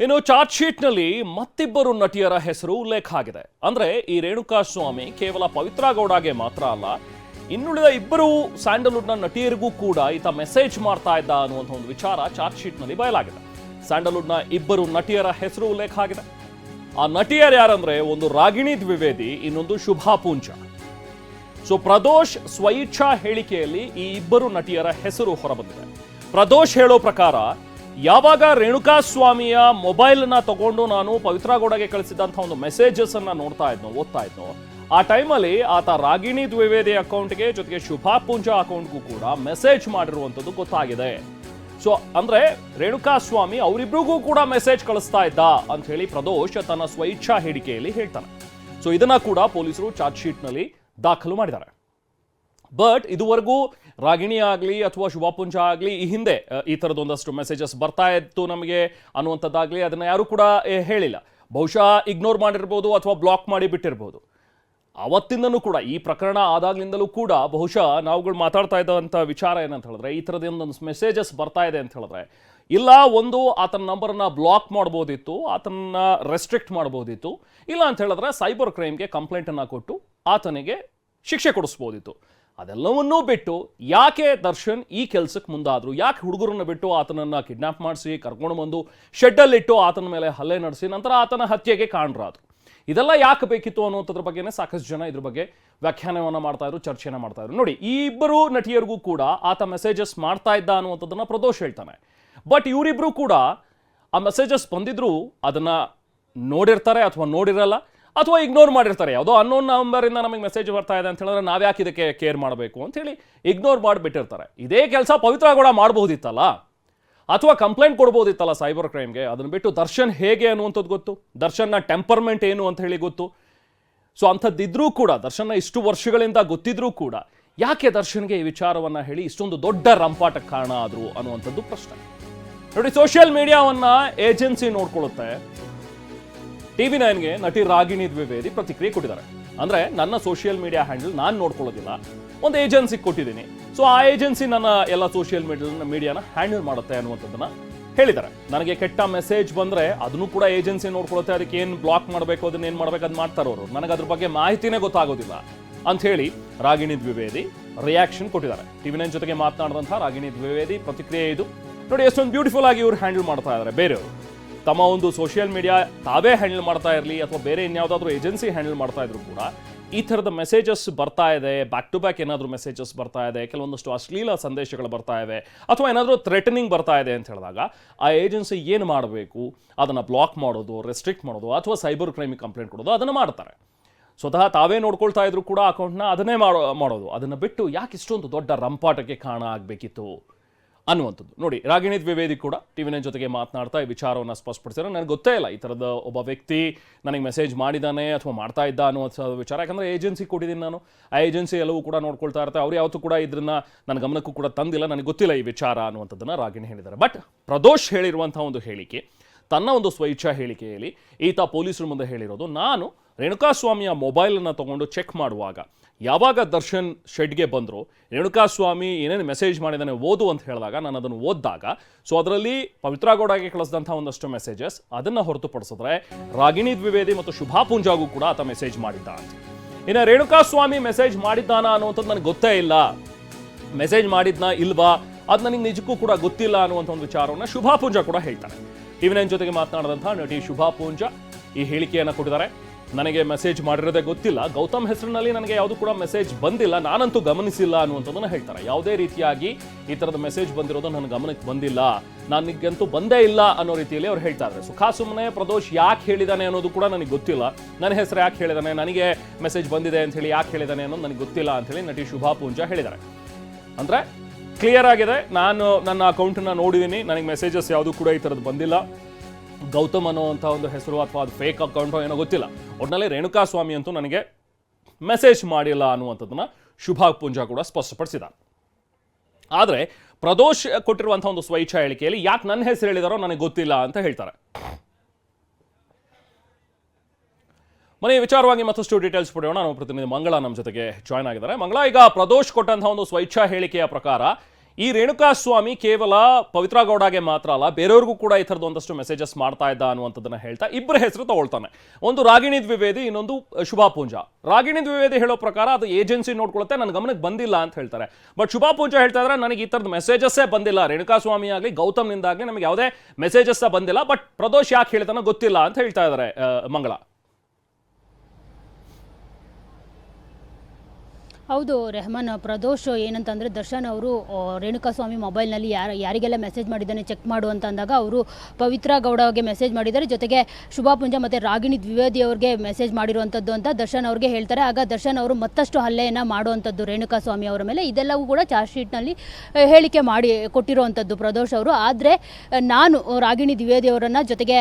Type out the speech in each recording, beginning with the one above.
ಇನ್ನು ಚಾರ್ಜ್ ಶೀಟ್ನಲ್ಲಿ ಮತ್ತಿಬ್ಬರು ನಟಿಯರ ಹೆಸರು ಉಲ್ಲೇಖ ಆಗಿದೆ. ಅಂದ್ರೆ ಈ ರೇಣುಕಾ ಸ್ವಾಮಿ ಕೇವಲ ಪವಿತ್ರ ಗೌಡಗೆ ಮಾತ್ರ ಅಲ್ಲ, ಇನ್ನುಳಿದ ಇಬ್ಬರು ಸ್ಯಾಂಡಲ್ವುಡ್ನ ನಟಿಯರಿಗೂ ಕೂಡ ಈತ ಮೆಸೇಜ್ ಮಾಡ್ತಾ ಇದ್ದ ಅನ್ನುವಂಥ ಒಂದು ವಿಚಾರ ಚಾರ್ಜ್ ಶೀಟ್ನಲ್ಲಿ ಬಯಲಾಗಿದೆ. ಸ್ಯಾಂಡಲ್ವುಡ್ನ ಇಬ್ಬರು ನಟಿಯರ ಹೆಸರು ಉಲ್ಲೇಖ ಆಗಿದೆ. ಆ ನಟಿಯರು ಯಾರಂದ್ರೆ ಒಂದು ರಾಗಿಣಿ ದ್ವಿವೇದಿ, ಇನ್ನೊಂದು ಶುಭಾ ಪೂಂಜ ಸೊ ಪ್ರದೋಷ್ ಸ್ವಇಚ್ಛಾ ಹೇಳಿಕೆಯಲ್ಲಿ ಈ ಇಬ್ಬರು ನಟಿಯರ ಹೆಸರು ಹೊರಬಂದಿದೆ. ಪ್ರದೋಷ್ ಹೇಳೋ ಪ್ರಕಾರ ಯಾವಾಗ ರೇಣುಕಾ ಸ್ವಾಮಿಯ ಮೊಬೈಲ್ನ ತಗೊಂಡು ನಾನು ಪವಿತ್ರ ಗೌಡಗೆ ಕಳಿಸಿದಂಥ ಒಂದು ಮೆಸೇಜಸ್ ಅನ್ನ ನೋಡ್ತಾ ಇದ್ನೋ, ಓದ್ತಾ ಇದ್ನೋ, ಆ ಟೈಮಲ್ಲಿ ಆತ ರಾಗಿಣಿ ದ್ವಿವೇದಿ ಅಕೌಂಟ್ಗೆ ಜೊತೆಗೆ ಶುಭಾ ಪೂಂಜಾ ಅಕೌಂಟ್ಗೂ ಕೂಡ ಮೆಸೇಜ್ ಮಾಡಿರುವಂಥದ್ದು ಗೊತ್ತಾಗಿದೆ. ಸೊ, ಅಂದ್ರೆ ರೇಣುಕಾ ಸ್ವಾಮಿ ಅವರಿಬ್ರಿಗೂ ಕೂಡ ಮೆಸೇಜ್ ಕಳಿಸ್ತಾ ಇದ್ದ ಅಂತ ಹೇಳಿ ಪ್ರದೋಷ್ ತನ್ನ ಸ್ವಇಚ್ಛಾ ಹೇಳಿಕೆಯಲ್ಲಿ ಹೇಳ್ತಾನೆ. ಸೊ, ಇದನ್ನ ಕೂಡ ಪೊಲೀಸರು ಚಾರ್ಜ್ ಶೀಟ್ನಲ್ಲಿ ದಾಖಲು ಮಾಡಿದ್ದಾರೆ. ಬಟ್ ಇದುವರೆಗೂ ರಾಗಿಣಿ ಆಗಲಿ ಅಥವಾ ಶುಭಪುಂಜ ಆಗಲಿ ಈ ಹಿಂದೆ ಈ ಥರದೊಂದಷ್ಟು ಮೆಸೇಜಸ್ ಬರ್ತಾ ಇತ್ತು ನಮಗೆ ಅನ್ನುವಂಥದ್ದಾಗಲಿ ಅದನ್ನು ಯಾರೂ ಕೂಡ ಹೇಳಿಲ್ಲ. ಬಹುಶಃ ಇಗ್ನೋರ್ ಮಾಡಿರ್ಬೋದು ಅಥವಾ ಬ್ಲಾಕ್ ಮಾಡಿ ಬಿಟ್ಟಿರ್ಬೋದು. ಅವತ್ತಿಂದನೂ ಕೂಡ, ಈ ಪ್ರಕರಣ ಆದಾಗ್ಲಿಂದಲೂ ಕೂಡ ಬಹುಶಃ ನಾವುಗಳು ಮಾತಾಡ್ತಾ ಇದ್ದಂಥ ವಿಚಾರ ಏನಂತ ಹೇಳಿದ್ರೆ, ಈ ಥರದ ಒಂದೊಂದು ಮೆಸೇಜಸ್ ಬರ್ತಾ ಇದೆ ಅಂತ ಹೇಳಿದ್ರೆ, ಇಲ್ಲ ಒಂದು ಆತನ ನಂಬರನ್ನ ಬ್ಲಾಕ್ ಮಾಡ್ಬೋದಿತ್ತು ಆತನ ರೆಸ್ಟ್ರಿಕ್ಟ್ ಮಾಡ್ಬೋದಿತ್ತು, ಇಲ್ಲ ಅಂತ ಹೇಳಿದ್ರೆ ಸೈಬರ್ ಕ್ರೈಮ್ಗೆ ಕಂಪ್ಲೇಂಟನ್ನು ಕೊಟ್ಟು ಆತನಿಗೆ ಶಿಕ್ಷೆ ಕೊಡಿಸ್ಬೋದಿತ್ತು. ಅದೆಲ್ಲವನ್ನೂ ಬಿಟ್ಟು ಯಾಕೆ ದರ್ಶನ್ ಈ ಕೆಲಸಕ್ಕೆ ಮುಂದಾದರು? ಯಾಕೆ ಹುಡುಗರನ್ನು ಬಿಟ್ಟು ಆತನನ್ನು ಕಿಡ್ನಾಪ್ ಮಾಡಿಸಿ, ಕರ್ಕೊಂಡು ಬಂದು ಶೆಡ್ಡಲ್ಲಿಟ್ಟು ಆತನ ಮೇಲೆ ಹಲ್ಲೆ ನಡೆಸಿ, ನಂತರ ಆತನ ಹತ್ಯೆಗೆ ಕಾರಣರಾದ್ರು ಇದೆಲ್ಲ ಯಾಕೆ ಬೇಕಿತ್ತು ಅನ್ನುವಂಥದ್ರ ಬಗ್ಗೆನೇ ಸಾಕಷ್ಟು ಜನ ಇದ್ರ ಬಗ್ಗೆ ವ್ಯಾಖ್ಯಾನವನ್ನು ಮಾಡ್ತಾ ಇದ್ರು ಚರ್ಚೆನ ಮಾಡ್ತಾ ಇದ್ರು. ನೋಡಿ, ಈ ಇಬ್ಬರು ನಟಿಯರಿಗೂ ಕೂಡ ಆತ ಮೆಸೇಜಸ್ ಮಾಡ್ತಾ ಇದ್ದ ಅನ್ನುವಂಥದ್ದನ್ನು ಪ್ರದೋಷ್ ಹೇಳ್ತಾನೆ. ಬಟ್ ಇವರಿಬ್ಬರು ಕೂಡ ಆ ಮೆಸೇಜಸ್ ಬಂದಿದ್ರು ಅದನ್ನು ನೋಡಿರ್ತಾರೆ ಅಥವಾ ನೋಡಿರಲ್ಲ. ಅಥವಾ ಇಗ್ನೋರ್ ಮಾಡಿರ್ತಾರೆ. ಯಾವುದೋ ಅನ್ನೋನ್ ನಂಬರಿಂದ ನಮಗೆ ಮೆಸೇಜ್ ಬರ್ತಾ ಇದೆ ಅಂತ ಹೇಳಿದ್ರೆ ನಾವ್ಯಾಕೆ ಇದಕ್ಕೆ ಕೇರ್ ಮಾಡಬೇಕು ಅಂತ ಹೇಳಿ ಇಗ್ನೋರ್ ಮಾಡಿಬಿಟ್ಟಿರ್ತಾರೆ ಇದೇ ಕೆಲಸ ಪವಿತ್ರ ಕೂಡ ಮಾಡಬಹುದಿತ್ತಲ್ಲ ಅಥವಾ ಕಂಪ್ಲೇಂಟ್ ಕೊಡ್ಬೋದಿತ್ತಲ್ಲ ಸೈಬರ್ ಕ್ರೈಮ್ಗೆ ಅದನ್ನ ಬಿಟ್ಟು ದರ್ಶನ್ ಹೇಗೆ ಅನ್ನುವಂಥದ್ದು ಗೊತ್ತು? ದರ್ಶನ್ನ ಟೆಂಪರ್ಮೆಂಟ್ ಏನು ಅಂತ ಹೇಳಿ ಗೊತ್ತು? ಸೊ ಅಂಥದ್ದಿದ್ರೂ ಕೂಡ, ದರ್ಶನ್ನ ಇಷ್ಟು ವರ್ಷಗಳಿಂದ ಗೊತ್ತಿದ್ರೂ ಕೂಡ, ಯಾಕೆ ದರ್ಶನ್ಗೆ ಈ ವಿಚಾರವನ್ನ ಹೇಳಿ ಇಷ್ಟೊಂದು ದೊಡ್ಡ ರಂಪಾಟಕ್ಕೆ ಕಾರಣ ಆದ್ರು ಅನ್ನುವಂಥದ್ದು ಪ್ರಶ್ನೆ. ನೋಡಿ ಸೋಷಿಯಲ್ ಮೀಡಿಯಾವನ್ನ ಏಜೆನ್ಸಿ ನೋಡ್ಕೊಳ್ಳುತ್ತೆ. ಟಿವಿ ನೈನ್ಗೆ ನಟಿ ರಾಗಿಣಿ ದ್ವಿವೇದಿ ಪ್ರತಿಕ್ರಿಯೆ ಕೊಟ್ಟಿದ್ದಾರೆ. ಅಂದ್ರೆ ನನ್ನ ಸೋಷಿಯಲ್ ಮೀಡಿಯಾ ಹ್ಯಾಂಡಲ್ ನಾನು ನೋಡ್ಕೊಳ್ಳೋದಿಲ್ಲ. ಒಂದು ಏಜೆನ್ಸಿಗೆ ಕೊಟ್ಟಿದ್ದೀನಿ. ಸೊ ಆ ಏಜೆನ್ಸಿ ನನ್ನ ಎಲ್ಲ ಸೋಷಿಯಲ್ ಮೀಡಿಯಾ ಮೀಡಿಯಾನ ಹ್ಯಾಂಡಲ್ ಮಾಡುತ್ತೆ ಅನ್ನುವಂಥದ್ದನ್ನ ಹೇಳಿದ್ದಾರೆ. ನನಗೆ ಕೆಟ್ಟ ಮೆಸೇಜ್ ಬಂದ್ರೆ ಅದನ್ನು ಕೂಡ ಏಜೆನ್ಸಿ ನೋಡ್ಕೊಳುತ್ತೆ ಅದಕ್ಕೆ ಏನು ಬ್ಲಾಕ್ ಮಾಡಬೇಕು, ಅದನ್ನ ಏನು ಮಾಡಬೇಕು ಅದು ಮಾಡ್ತಾರೆ ಅವರು. ನನಗೆ ಅದ್ರ ಬಗ್ಗೆ ಮಾಹಿತಿನೇ ಗೊತ್ತಾಗೋದಿಲ್ಲ ಅಂತ ಹೇಳಿ ರಾಗಿಣಿ ದ್ವಿವೇದಿ ರಿಯಾಕ್ಷನ್ ಕೊಟ್ಟಿದ್ದಾರೆ. ಟಿವಿ ನೈನ್ ಜೊತೆಗೆ ಮಾತನಾಡಿದಂತಹ ರಾಗಿಣಿ ದ್ವಿವೇದಿ ಪ್ರತಿಕ್ರಿಯೆ ಇದು. ನೋಡಿ, ಎಷ್ಟೊಂದು ಬ್ಯೂಟಿಫುಲ್ ಆಗಿ ಇವ್ರು ಹ್ಯಾಂಡಲ್ ಮಾಡ್ತಾ ಇದ್ದಾರೆ, ಬೇರೆಯವರು. ತಮ್ಮ ಒಂದು ಸೋಷಿಯಲ್ ಮೀಡಿಯಾ ತಾವೇ ಹ್ಯಾಂಡಲ್ ಮಾಡ್ತಾ ಇರಲಿ ಅಥವಾ ಬೇರೆ ಇನ್ಯಾವುದಾದ್ರೂ ಏಜೆನ್ಸಿ ಹ್ಯಾಂಡಲ್ ಮಾಡ್ತಾ ಇದ್ರು ಕೂಡ ಈ ಥರದ ಮೆಸೇಜಸ್ ಬರ್ತಾ ಇದೆ ಬ್ಯಾಕ್ ಟು ಬ್ಯಾಕ್ ಏನಾದರೂ ಮೆಸೇಜಸ್ ಬರ್ತಾ ಇದೆ, ಕೆಲವೊಂದಷ್ಟು ಅಶ್ಲೀಲ ಸಂದೇಶಗಳು ಬರ್ತಾ ಇವೆ ಅಥವಾ ಏನಾದರೂ ಥ್ರೆಟನಿಂಗ್ ಬರ್ತಾ ಇದೆ ಅಂತ ಹೇಳಿದಾಗ ಆ ಏಜೆನ್ಸಿ ಏನು ಮಾಡಬೇಕು? ಅದನ್ನು ಬ್ಲಾಕ್ ಮಾಡೋದು ರೆಸ್ಟ್ರಿಕ್ಟ್ ಮಾಡೋದು ಅಥವಾ ಸೈಬರ್ ಕ್ರೈಮಿಗೆ ಕಂಪ್ಲೇಂಟ್ ಕೊಡೋದು, ಅದನ್ನು ಮಾಡ್ತಾರೆ. ಸ್ವತಃ ತಾವೇ ನೋಡ್ಕೊಳ್ತಾ ಇದ್ರು ಕೂಡ ಅಕೌಂಟ್ನ ಅದನ್ನೇ ಮಾಡೋ, ಮಾಡೋದು. ಅದನ್ನು ಬಿಟ್ಟು ಯಾಕೆ ಇಷ್ಟೊಂದು ದೊಡ್ಡ ರಂಪಾಟಕ್ಕೆ ಕಾರಣ ಆಗಬೇಕಿತ್ತು? ಅನ್ನುವಂಥದ್ದು. ನೋಡಿ ರಾಗಿಣಿ ದ್ವಿವೇದಿ ಕೂಡ ಟಿವಿ ನೈನ್ ಜೊತೆಗೆ ಮಾತನಾಡ್ತಾ ಈ ವಿಚಾರವನ್ನು ಸ್ಪಷ್ಟಪಡಿಸಿದ್ರೆ ನನಗೆ ಗೊತ್ತೇ ಇಲ್ಲ ಈ ಥರದ ಒಬ್ಬ ವ್ಯಕ್ತಿ ನನಗೆ ಮೆಸೇಜ್ ಮಾಡಿದ್ದಾನೆ ಅಥವಾ ಮಾಡ್ತಾ ಇದ್ದ ಅನ್ನುವಂಥ ವಿಚಾರ. ಯಾಕಂದರೆ ಏಜೆನ್ಸಿ ಕೊಟ್ಟಿದ್ದೀನಿ ನಾನು. ಆ ಏಜೆನ್ಸಿ ಎಲ್ಲವೂ ಕೂಡ ನೋಡ್ಕೊಳ್ತಾ ಇರ್ತಾರೆ ಅವ್ರು ಯಾವತ್ತೂ ಕೂಡ ಇದನ್ನ ನನ್ನ ಗಮನಕ್ಕೂ ಕೂಡ ತಂದಿಲ್ಲ. ನನಗೆ ಗೊತ್ತಿಲ್ಲ ಈ ವಿಚಾರ ಅನ್ನುವಂಥದ್ದನ್ನು ರಾಗಿಣಿ ಹೇಳಿದ್ದಾರೆ. ಬಟ್ ಪ್ರದೋಷ್ ಹೇಳಿರುವಂಥ ಒಂದು ಹೇಳಿಕೆ, ತನ್ನ ಒಂದು ಸ್ವಇಚ್ಛಾ ಹೇಳಿಕೆಯಲ್ಲಿ ಈತ ಪೊಲೀಸರ ಮುಂದೆ ಹೇಳಿರೋದು, ನಾನು ರೇಣುಕಾಸ್ವಾಮಿಯ ಮೊಬೈಲನ್ನು ತಗೊಂಡು ಚೆಕ್ ಮಾಡುವಾಗ ಯಾವಾಗ ದರ್ಶನ್ ಶೆಡ್ಗೆ ಬಂದರು, ರೇಣುಕಾಸ್ವಾಮಿ ಏನೇನು ಮೆಸೇಜ್ ಮಾಡಿದ್ದಾನೆ ಓದು ಅಂತ ಹೇಳಿದಾಗ ನಾನು ಅದನ್ನು ಓದಿದಾಗ, ಸೊ ಅದರಲ್ಲಿ ಪವಿತ್ರ ಗೌಡಗೆ ಕಳಿಸಿದಂಥ ಒಂದಷ್ಟು ಮೆಸೇಜಸ್, ಅದನ್ನು ಹೊರತುಪಡಿಸಿದ್ರೆ ರಾಗಿಣಿ ದ್ವಿವೇದಿ ಮತ್ತು ಶುಭಾ ಪೂಂಜಾಗೂ ಕೂಡ ಆತ ಮೆಸೇಜ್ ಮಾಡಿದ್ದ. ಅಂತ ಇನ್ನು ರೇಣುಕಾಸ್ವಾಮಿ ಮೆಸೇಜ್ ಮಾಡಿದ್ದಾನ ಅನ್ನುವಂಥದ್ದು ನನಗೆ ಗೊತ್ತೇ ಇಲ್ಲ. ಮೆಸೇಜ್ ಮಾಡಿದ್ನ ಇಲ್ವಾ? ಅದು ನನಗೆ ನಿಜಕ್ಕೂ ಕೂಡ ಗೊತ್ತಿಲ್ಲ ಅನ್ನುವಂಥ ಒಂದು ವಿಚಾರವನ್ನು ಶುಭಾ ಪೂಂಜಾ ಕೂಡ ಹೇಳ್ತಾರೆ ಟಿವಿ ನೈನ್ ಜೊತೆಗೆ ಮಾತನಾಡಿದಂಥ ನಟಿ ಶುಭಾ ಪೂಂಜಾ ಈ ಹೇಳಿಕೆಯನ್ನು ಕೊಟ್ಟಿದ್ದಾರೆ. ನನಗೆ ಮೆಸೇಜ್ ಮಾಡಿರೋದೇ ಗೊತ್ತಿಲ್ಲ. ಗೌತಮ್ ಹೆಸರಿನಲ್ಲಿ ನನಗೆ ಯಾವುದು ಕೂಡ ಮೆಸೇಜ್ ಬಂದಿಲ್ಲ. ನಾನಂತೂ ಗಮನಿಸಿಲ್ಲ ಅನ್ನುವಂಥದ್ದನ್ನು ಹೇಳ್ತಾರೆ. ಯಾವುದೇ ರೀತಿಯಾಗಿ ಈ ಥರದ ಮೆಸೇಜ್ ಬಂದಿರೋದು ನನ್ನ ಗಮನಕ್ಕೆ ಬಂದಿಲ್ಲ. ನನಗಂತೂ ಬಂದೇ ಇಲ್ಲ ಅನ್ನೋ ರೀತಿಯಲ್ಲಿ ಅವ್ರು ಹೇಳ್ತಾ ಇದ್ದಾರೆ. ಸುಖಾ ಸುಮ್ಮನೆ ಪ್ರದೋಷ್ ಯಾಕೆ ಹೇಳಿದಾನೆ ಅನ್ನೋದು ಕೂಡ ನನಗೆ ಗೊತ್ತಿಲ್ಲ. ನನ್ನ ಹೆಸರು ಯಾಕೆ ಹೇಳಿದಾನೆ? ನನಗೆ ಮೆಸೇಜ್ ಬಂದಿದೆ ಅಂತ ಹೇಳಿ ಯಾಕೆ ಹೇಳಿದಾನೆ ಅನ್ನೋದು ನನಗೆ ಗೊತ್ತಿಲ್ಲ ಅಂತೇಳಿ ನಟಿ ಶುಭಾ ಪೂಂಜಾ ಹೇಳಿದ್ದಾರೆ. ಅಂದರೆ ಕ್ಲಿಯರ್ ಆಗಿದೆ. ನಾನು ನನ್ನ ಅಕೌಂಟನ್ನು ನೋಡಿದ್ದೀನಿ ನನಗೆ ಮೆಸೇಜಸ್ ಯಾವುದು ಕೂಡ ಈ ಥರದ್ದು ಬಂದಿಲ್ಲ. ಗೌತಮ್ ಅನ್ನೋವಂಥ ಒಂದು ಹೆಸರು ಅಥವಾ ಅದು ಫೇಕ್ ಅಕೌಂಟೋ ಏನೋ ಗೊತ್ತಿಲ್ಲ. ಒಟ್ಟಿನಲ್ಲಿ ರೇಣುಕಾ ಸ್ವಾಮಿ ಅಂತೂ ನನಗೆ ಮೆಸೇಜ್ ಮಾಡಿಲ್ಲ ಅನ್ನುವಂಥದ್ದನ್ನು ಶುಭಾ ಪೂಂಜಾ ಕೂಡ ಸ್ಪಷ್ಟಪಡಿಸಿದ ಆದರೆ ಪ್ರದೋಷ್ ಕೊಟ್ಟಿರುವಂಥ ಒಂದು ಸ್ವೈಚ್ಛಾ ಹೇಳಿಕೆಯಲ್ಲಿ ಯಾಕೆ ನನ್ನ ಹೆಸರು ಹೇಳಿದಾರೋ ನನಗೆ ಗೊತ್ತಿಲ್ಲ ಅಂತ ಹೇಳ್ತಾರೆ. ಮನೆ, ವಿಚಾರವಾಗಿ ಮತ್ತಷ್ಟು ಡೀಟೇಲ್ಸ್ ಪಡೆಯೋಣ. ನಮ್ಮ ಪ್ರತಿನಿಧಿ ಮಂಗಳ ನಮ್ಮ ಜೊತೆಗೆ ಜಾಯ್ನ್ ಆಗಿದ್ದಾರೆ. ಮಂಗಳ, ಈಗ ಪ್ರದೋಷ್ ಕೊಟ್ಟಂತಹ ಒಂದು ಸ್ವೈಚ್ಛಾ ಹೇಳಿಕೆಯ ಪ್ರಕಾರ ಈ ರೇಣುಕಾ ಸ್ವಾಮಿ ಕೇವಲ ಪವಿತ್ರ ಗೌಡಗೆ ಮಾತ್ರ ಅಲ್ಲ, ಬೇರೆಯವ್ರಿಗೂ ಕೂಡ ಈ ಥರದ್ದು ಒಂದಷ್ಟು ಮೆಸೇಜಸ್ ಮಾಡ್ತಾ ಇದ್ದ ಅನ್ನುವಂಥದ್ದನ್ನು ಹೇಳ್ತಾ ಇಬ್ಬರ ಹೆಸರು ತಗೊಳ್ತಾನೆ. ಒಂದು ರಾಗಿಣಿ ದ್ವಿವೇದಿ, ಇನ್ನೊಂದು ಶುಭಾ ಪೂಂಜಾ ರಾಗಿಣಿ ದ್ವಿವೇದಿ ಹೇಳೋ ಪ್ರಕಾರ ಅದು ಏಜೆನ್ಸಿ ನೋಡ್ಕೊಳ್ಳುತ್ತೆ, ನನ್ನ ಗಮನಕ್ಕೆ ಬಂದಿಲ್ಲ ಅಂತ ಹೇಳ್ತಾರೆ. ಬಟ್ ಶುಭಾ ಪೂಂಜಾ ಹೇಳ್ತಾ ಇದ್ರೆ ನನಗೆ ಈ ಥರದ ಮೆಸೇಜಸ್ಸೇ ಬಂದಿಲ್ಲ. ರೇಣುಕಾ ಸ್ವಾಮಿ ಆಗಲಿ, ಗೌತಮ್ನಿಂದಾಗಲಿ ನಮಗೆ ಯಾವುದೇ ಮೆಸೇಜಸ್ ಬಂದಿಲ್ಲ. ಬಟ್ ಪ್ರದೋಷ್ ಯಾಕೆ ಹೇಳ್ತಾನೋ ಗೊತ್ತಿಲ್ಲ ಅಂತ ಹೇಳ್ತಾ ಇದ್ದಾರೆ ಮಂಗಳ ಹೌದು, ರೆಹಮಾನ್, ಪ್ರದೋಷ್ ಏನಂತಂದರೆ ದರ್ಶನ್ ಅವರು ರೇಣುಕಾಸ್ವಾಮಿ ಮೊಬೈಲ್ನಲ್ಲಿ ಯಾರು, ಯಾರಿಗೆಲ್ಲ ಮೆಸೇಜ್ ಮಾಡಿದ್ದಾನೆ ಚೆಕ್ ಮಾಡು ಅಂತ ಅಂದಾಗ ಅವರು ಪವಿತ್ರ ಗೌಡಗೆ ಮೆಸೇಜ್ ಮಾಡಿದ್ದಾರೆ. ಜೊತೆಗೆ ಶುಭಾ ಪುಂಜ ಮತ್ತು ರಾಗಿಣಿ ದ್ವಿವೇದಿ ಅವ್ರಿಗೆ ಮೆಸೇಜ್ ಮಾಡಿರುವಂಥದ್ದು ಅಂತ ದರ್ಶನ್ ಅವ್ರಿಗೆ ಹೇಳ್ತಾರೆ. ಆಗ ದರ್ಶನ್ ಅವರು ಮತ್ತಷ್ಟು ಹಲ್ಲೆಯನ್ನು ಮಾಡುವಂಥದ್ದು ರೇಣುಕಾಸ್ವಾಮಿ ಅವರ ಮೇಲೆ. ಇದೆಲ್ಲವೂ ಕೂಡ ಚಾರ್ಜ್ ಶೀಟ್ನಲ್ಲಿ ಹೇಳಿಕೆ ಮಾಡಿ ಕೊಟ್ಟಿರುವಂಥದ್ದು ಪ್ರದೋಷ್ ಅವರು. ಆದರೆ ನಾನು ರಾಗಿಣಿ ದ್ವಿವೇದಿ ಅವರನ್ನು ಜೊತೆಗೆ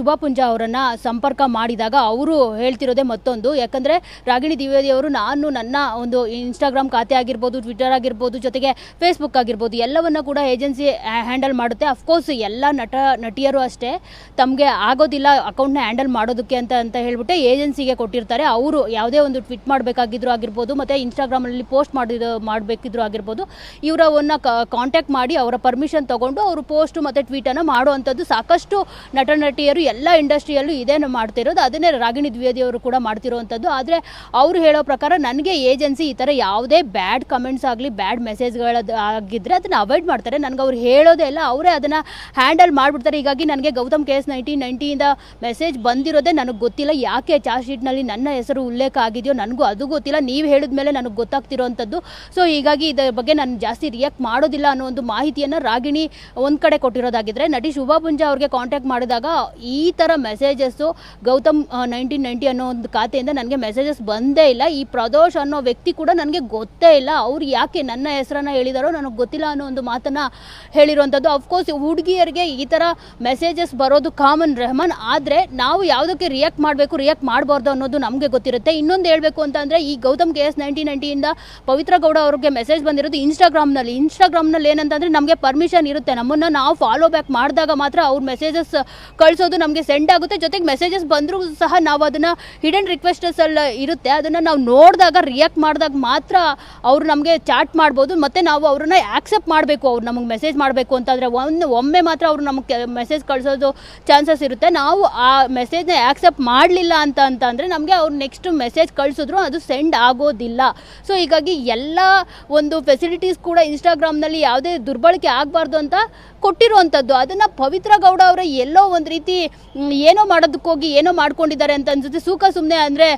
ಶುಭಾ ಪುಂಜ ಅವರನ್ನು ಸಂಪರ್ಕ ಮಾಡಿದಾಗ ಅವರು ಹೇಳ್ತಿರೋದೇ ಮತ್ತೊಂದು. ಯಾಕಂದರೆ ರಾಗಿಣಿ ದ್ವಿವೇದಿ ಅವರು, ನಾನು ನನ್ನ ಒಂದು ಇನ್ಸ್ಟಾಗ್ರಾಮ್ ಖಾತೆ ಆಗಿರ್ಬೋದು ಟ್ವಿಟರ್ ಆಗಿರ್ಬೋದು, ಜೊತೆಗೆ ಫೇಸ್ಬುಕ್ ಆಗಿರ್ಬೋದು, ಎಲ್ಲವನ್ನು ಕೂಡ ಏಜೆನ್ಸಿ ಹ್ಯಾಂಡಲ್ ಮಾಡುತ್ತೆ. ಅಫ್ಕೋರ್ಸ್ ಎಲ್ಲ ನಟ, ನಟಿಯರು ಅಷ್ಟೇ. ತಮಗೆ ಆಗೋದಿಲ್ಲ ಅಕೌಂಟ್ನ ಹ್ಯಾಂಡಲ್ ಮಾಡೋದಕ್ಕೆ ಅಂತ ಅಂತ ಹೇಳ್ಬಿಟ್ಟು ಏಜೆನ್ಸಿಗೆ ಕೊಟ್ಟಿರ್ತಾರೆ. ಅವರು ಯಾವುದೇ ಒಂದು ಟ್ವಿಟ್ ಮಾಡಬೇಕಾಗಿದ್ರು ಆಗಿರ್ಬೋದು, ಮತ್ತು ಇನ್ಸ್ಟಾಗ್ರಾಮಲ್ಲಿ ಪೋಸ್ಟ್ ಮಾಡಿದ, ಮಾಡಬೇಕಿದ್ರು ಆಗಿರ್ಬೋದು, ಇವರವನ್ನು ಕಾಂಟ್ಯಾಕ್ಟ್ ಮಾಡಿ ಅವರ ಪರ್ಮಿಷನ್ ತಗೊಂಡು ಅವರು ಪೋಸ್ಟ್ ಮತ್ತು ಟ್ವೀಟನ್ನು ಮಾಡುವಂಥದ್ದು ಸಾಕಷ್ಟು ನಟ, ನಟಿಯರು ಎಲ್ಲ ಇಂಡಸ್ಟ್ರಿಯಲ್ಲೂ ಇದೇ ಮಾಡ್ತಿರೋದು. ಅದನ್ನೇ ರಾಗಿಣಿ ದ್ವಿವೇದಿ ಅವರು ಕೂಡ ಮಾಡ್ತಿರೋವಂಥದ್ದು. ಆದರೆ ಅವರು ಹೇಳೋ ಪ್ರಕಾರ ನನಗೆ ಏಜೆನ್ಸಿ ಈ ಥರ ಯಾವುದೇ ಬ್ಯಾಡ್ ಕಮೆಂಟ್ಸ್ ಆಗಲಿ, ಬ್ಯಾಡ್ ಮೆಸೇಜ್ಗಳ ಆಗಿದ್ದರೆ ಅದನ್ನು ಅವಾಯ್ಡ್ ಮಾಡ್ತಾರೆ. ನನಗೆ ಅವ್ರು ಹೇಳೋದೇ ಇಲ್ಲ, ಅವರೇ ಅದನ್ನು ಹ್ಯಾಂಡಲ್ ಮಾಡಿಬಿಡ್ತಾರೆ. ಹೀಗಾಗಿ ನನಗೆ ಗೌತಮ್ ಕೆ ಎಸ್ ನೈನ್ಟೀನ್ ನೈಂಟಿಯಿಂದ ಮೆಸೇಜ್ ಬಂದಿರೋದೇ ನನಗೆ ಗೊತ್ತಿಲ್ಲ. ಯಾಕೆ ಚಾರ್ಜ್ ಶೀಟ್ನಲ್ಲಿ ನನ್ನ ಹೆಸರು ಉಲ್ಲೇಖ ಆಗಿದೆಯೋ ನನಗೂ ಅದು ಗೊತ್ತಿಲ್ಲ. ನೀವು ಹೇಳಿದ ಮೇಲೆ ನನಗೆ ಗೊತ್ತಾಗ್ತಿರೋವಂಥದ್ದು ಸೊ ಹೀಗಾಗಿ ಇದರ ಬಗ್ಗೆ ನಾನು ಜಾಸ್ತಿ ರಿಯಾಕ್ಟ್ ಮಾಡೋದಿಲ್ಲ ಅನ್ನೋ ಒಂದು ಮಾಹಿತಿಯನ್ನು ರಾಗಿಣಿ ಒಂದು ಕಡೆ ಕೊಟ್ಟಿರೋದಾಗಿದ್ದರೆ ನಟಿ ಶುಭಾ ಪುಂಜ ಅವ್ರಿಗೆ ಕಾಂಟ್ಯಾಕ್ಟ್ ಮಾಡಿದಾಗ ಈ ಥರ ಮೆಸೇಜಸ್ಸು ಗೌತಮ್ ನೈನ್ಟೀನ್ ನೈಂಟಿ ಅನ್ನೋ ಒಂದು ಖಾತೆಯಿಂದ ನನಗೆ ಮೆಸೇಜಸ್ ಬಂದೇ ಇಲ್ಲ. ಈ ಪ್ರದೋಷ್ ಅನ್ನೋ ವ್ಯಕ್ತಿ ಕೂಡ ನನಗೆ ಗೊತ್ತೇ ಇಲ್ಲ. ಅವ್ರು ಯಾಕೆ ನನ್ನ ಹೆಸರನ್ನು ಹೇಳಿದಾರೋ ನನಗೆ ಗೊತ್ತಿಲ್ಲ ಅನ್ನೋ ಒಂದು ಮಾತನ್ನು ಹೇಳಿರುವಂಥದ್ದು ಅಫ್ಕೋರ್ಸ್ ಹುಡುಗಿಯರಿಗೆ ಈ ಥರ ಮೆಸೇಜಸ್ ಬರೋದು ಕಾಮನ್ ರೆಹಮಾನ್. ಆದರೆ ನಾವು ಯಾವುದಕ್ಕೆ ರಿಯಾಕ್ಟ್ ಮಾಡಬೇಕು ರಿಯಾಕ್ಟ್ ಮಾಡಬಾರ್ದು ಅನ್ನೋದು ನಮಗೆ ಗೊತ್ತಿರುತ್ತೆ. ಇನ್ನೊಂದು ಹೇಳಬೇಕು ಅಂತ ಅಂದರೆ, ಈ ಗೌತಮ್ ಕೆ ಎಸ್ ನೈನ್ಟೀನ್ ನೈಂಟಿಯಿಂದ ಪವಿತ್ರ ಗೌಡ ಅವ್ರಿಗೆ ಮೆಸೇಜ್ ಬಂದಿರೋದು ಇನ್ಸ್ಟಾಗ್ರಾಮ್ನಲ್ಲಿ ಇನ್ಸ್ಟಾಗ್ರಾಮ್ನಲ್ಲಿ ಏನಂತಂದರೆ, ನಮಗೆ ಪರ್ಮಿಷನ್ ಇರುತ್ತೆ. ನಮ್ಮನ್ನು ನಾವು ಫಾಲೋ ಬ್ಯಾಕ್ ಮಾಡಿದಾಗ ಮಾತ್ರ ಅವ್ರ ಮೆಸೇಜಸ್ ಕಳಿಸೋದು ನಮಗೆ ಸೆಂಡ್ ಆಗುತ್ತೆ. ಜೊತೆಗೆ ಮೆಸೇಜಸ್ ಬಂದರೂ ಸಹ ನಾವು ಅದನ್ನು ಹಿಡನ್ ರಿಕ್ವೆಸ್ಟಸ್ ಅಲ್ಲಿ ಇರುತ್ತೆ. ಅದನ್ನು ನಾವು ನೋಡಿದಾಗ ರಿಯಾಕ್ಟ್ ಮಾಡಿದಾಗ ಮಾತ್ರ ಅವರು ನಮಗೆ ಚಾಟ್ ಮಾಡ್ಬೋದು, ಮತ್ತು ನಾವು ಅವ್ರನ್ನ ಆಕ್ಸೆಪ್ಟ್ ಮಾಡಬೇಕು, ಅವ್ರು ನಮಗೆ ಮೆಸೇಜ್ ಮಾಡಬೇಕು ಅಂತಂದರೆ ಒಂದು, ಒಮ್ಮೆ ಮಾತ್ರ ಅವರು ನಮಗೆ ಮೆಸೇಜ್ ಕಳಿಸೋದು ಚಾನ್ಸಸ್ ಇರುತ್ತೆ. ನಾವು ಆ ಮೆಸೇಜ್ನ ಆಕ್ಸೆಪ್ಟ್ ಮಾಡಲಿಲ್ಲ ಅಂತ, ಅಂತಂದರೆ ನಮಗೆ ಅವ್ರು ನೆಕ್ಸ್ಟ್ ಮೆಸೇಜ್ ಕಳಿಸಿದ್ರು, ಅದು ಸೆಂಡ್ ಆಗೋದಿಲ್ಲ. ಸೊ ಹೀಗಾಗಿ ಎಲ್ಲ ಒಂದು ಫೆಸಿಲಿಟೀಸ್ ಕೂಡ ಇನ್ಸ್ಟಾಗ್ರಾಮ್ನಲ್ಲಿ ಯಾವುದೇ ದುರ್ಬಳಕೆ ಆಗಬಾರ್ದು ಅಂತ ಕೊಟ್ಟಿರುವಂಥದ್ದು. ಅದನ್ನು ಪವಿತ್ರ ಗೌಡ ಅವರ ಎಲ್ಲೋ ಒಂದು ರೀತಿ ಏನೋ ಮಾಡೋದಕ್ಕೋಗಿ ಏನೋ ಮಾಡ್ಕೊಂಡಿದ್ದಾರೆ ಅಂತ ಅನ್ಸುತ್ತೆ. ಸೂಕ ಸುಮ್ಮನೆ ಅಂದರೆ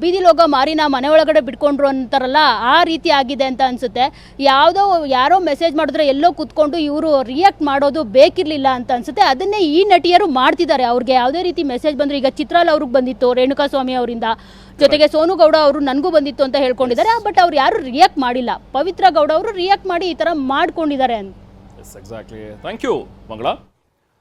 ಬೀದಿಲೋಗ ಮಾರಿನ ಮನೆ ಒಳಗಡೆ ಬಿಟ್ಕೊಂಡ್ರು ಅಂತಾರಲ್ಲ ಆ ರೀತಿ ಆಗಿದೆ ಅಂತ ಅನ್ಸುತ್ತೆ. ಯಾವುದೋ ಯಾರೋ ಮೆಸೇಜ್ ಮಾಡಿದ್ರೆ ಎಲ್ಲೋ ಕೂತ್ಕೊಂಡು ಇವರು ರಿಯಾಕ್ಟ್ ಮಾಡೋದು ಬೇಕಿರಲಿಲ್ಲ ಅಂತ ಅನ್ಸುತ್ತೆ. ಅದನ್ನೇ ಈ ನಟಿಯರು ಮಾಡ್ತಿದ್ದಾರೆ. ಅವ್ರಿಗೆ ಯಾವುದೇ ರೀತಿ ಮೆಸೇಜ್ ಬಂದರೆ ಈಗ ಚಿತ್ರಾಲ್ ಅವ್ರಿಗೆ ಬಂದಿತ್ತು ರೇಣುಕಾ ಸ್ವಾಮಿ ಅವರಿಂದ. ಜೊತೆಗೆ ಸೋನು ಗೌಡ ಅವರು ನನಗೂ ಬಂದಿತ್ತು ಅಂತ ಹೇಳ್ಕೊಂಡಿದ್ದಾರೆ. ಬಟ್ ಅವ್ರು ಯಾರು ರಿಯಾಕ್ಟ್ ಮಾಡಿಲ್ಲ. ಪವಿತ್ರ ಗೌಡ ಅವರು ರಿಯಾಕ್ಟ್ ಮಾಡಿ ಈ ಥರ ಮಾಡ್ಕೊಂಡಿದ್ದಾರೆ ಅಂತ. ಎಸ್ ಎಕ್ಸಾಕ್ಟ್ಲಿ ಥ್ಯಾಂಕ್ ಯು ಮಂಗಳ.